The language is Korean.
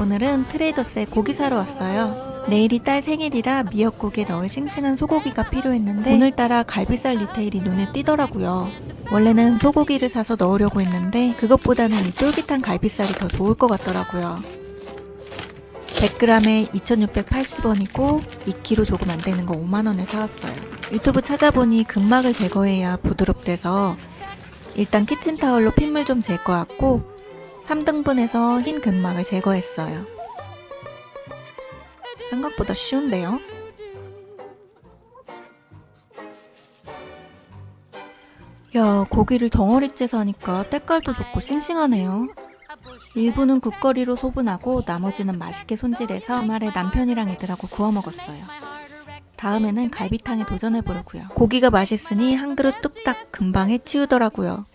오늘은 트레이더스에 고기 사러 왔어요. 내일이 딸 생일이라 미역국에 넣을 싱싱한 소고기가 필요했는데 오늘따라 갈비살 리테일이 눈에 띄더라고요. 원래는 소고기를 사서 넣으려고 했는데 그것보다는 이 쫄깃한 갈비살이 더 좋을 것 같더라고요. 100g에 2,680원이고 2kg 조금 안 되는 거 5만원에 사왔어요. 유튜브 찾아보니 근막을 제거해야 부드럽대서 일단 키친타월로 핏물 좀 제거하고 3등분해서 흰 근막을 제거했어요. 생각보다 쉬운데요? 야, 고기를 덩어리째 사니까 때깔도 좋고 싱싱하네요. 일부는 국거리로 소분하고 나머지는 맛있게 손질해서 주말에 남편이랑 애들하고 구워 먹었어요. 다음에는 갈비탕에 도전해 보려고요. 고기가 맛있으니 한 그릇 뚝딱 금방 해치우더라고요.